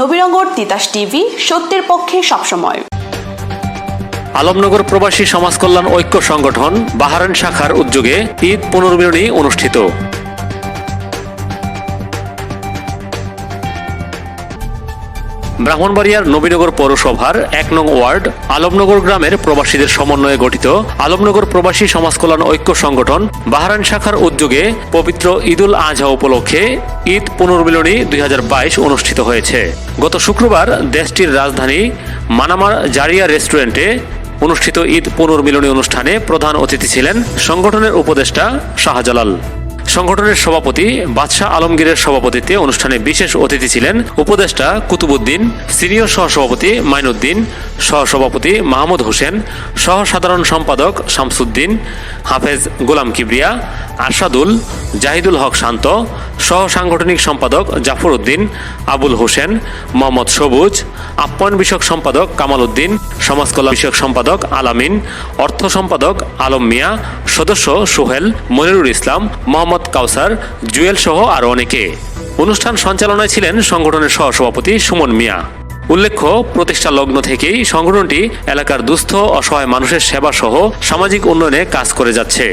Nabinagar Titas TV, সত্যের পক্ষে সবসময়। আলমনগর প্রবাসী সমাজ কল্যাণ ঐক্য সংগঠন, বাহারান শাখার উদ্যোগে ঈদ পুনর্মিলনী অনুষ্ঠিত। ব্রাহ্মণবাড়িয়ার নবীনগর পৌরসভার এক নং ওয়ার্ড, আলমনগর গ্রামের প্রবাসীদের সমন্বয়ে গঠিত আলমনগর প্রবাসী সমাজ কল্যাণ ঐক্য সংগঠন বাহারান শাখার উদ্যোগে পবিত্র ঈদুল আজহা উপলক্ষে ঈদ পুনর্মিলনী দুই হাজার বাইশ অনুষ্ঠিত হয়েছে। গত শুক্রবার দেশটির রাজধানী মানামার জারিয়া রেস্টুরেন্টে অনুষ্ঠিত ঈদ পুনর্মিলনী অনুষ্ঠানে প্রধান অতিথি ছিলেন সংগঠনের উপদেষ্টা শাহজালাল। সংগঠনের সভাপতি, বাদশাহ আলমগীরের সভাপতিত্বে অনুষ্ঠানে বিশেষ অতিথি ছিলেন উপদেষ্টা কুতুবুদ্দিন সিনিয়র সহসভাপতি মাইনুদ্দিন, সহসভাপতি মাহমুদ হোসেন সহ সাধারণ সম্পাদক শামসুদ্দিন, হাফেজ গোলাম কিবরিয়া, আরশাদুল, জাহিদুল হক শান্ত সহ সাংগঠনিক সম্পাদক জাফর উদ্দিন, আবুল হোসেন, মোহাম্মদ সবুজ আপ্যায়ন বিষয়ক সম্পাদক কামাল উদ্দিন সমাজ কল্যাণ বিষয়ক সম্পাদক আলামিন, অর্থ সম্পাদক আলম মিয়া, সদস্য সোহেল, মনিরুল ইসলাম, মোহাম্মদ কাউসার, জুয়েল সহ আরও অনেকে। অনুষ্ঠান সঞ্চালনায় ছিলেন সংগঠনের সহসভাপতি সুমন মিয়া। উল্লেখ্য, প্রতিষ্ঠা লগ্ন থেকেই সংগঠনটি এলাকার দুস্থ, অসহায় মানুষের সেবা সহ সামাজিক উন্নয়নে কাজ করে যাচ্ছে।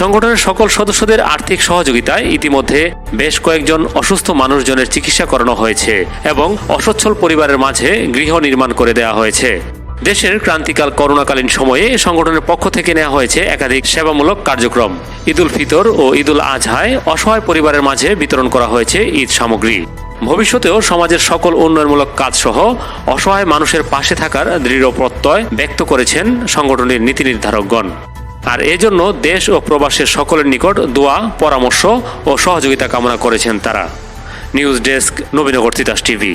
সংগঠনের সকল সদস্যদের আর্থিক সহযোগিতায় ইতিমধ্যে বেশ কয়েকজন অসুস্থ মানুষজনের চিকিৎসা করানো হয়েছে এবং অসচ্ছল পরিবারের মাঝে গৃহ নির্মাণ করে দেওয়া হয়েছে। দেশের ক্রান্তিকাল করোনাকালীন সময়ে সংগঠনের পক্ষ থেকে নেওয়া হয়েছে একাধিক সেবামূলক কার্যক্রম। ঈদুল ফিতর ও ঈদুল আজহায় অসহায় পরিবারের মাঝে বিতরণ করা হয়েছে ঈদ সামগ্রী। ভবিষ্যতেও সমাজের সকল উন্নয়নমূলক কাজসহ অসহায় মানুষের পাশে থাকার দৃঢ় প্রত্যয় ব্যক্ত করেছেন সংগঠনের নীতি নির্ধারকগণ। আর এজন্য দেশ ও প্রবাসের সকলের নিকট দোয়া, পরামর্শ ও সহযোগিতা কামনা করেছেন তারা। News desk, Nabinagar Titas TV.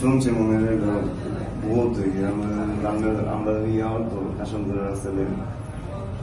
শুনছি মনে হয় বহুত আমরা আমরা আমরা ইয়ে আমার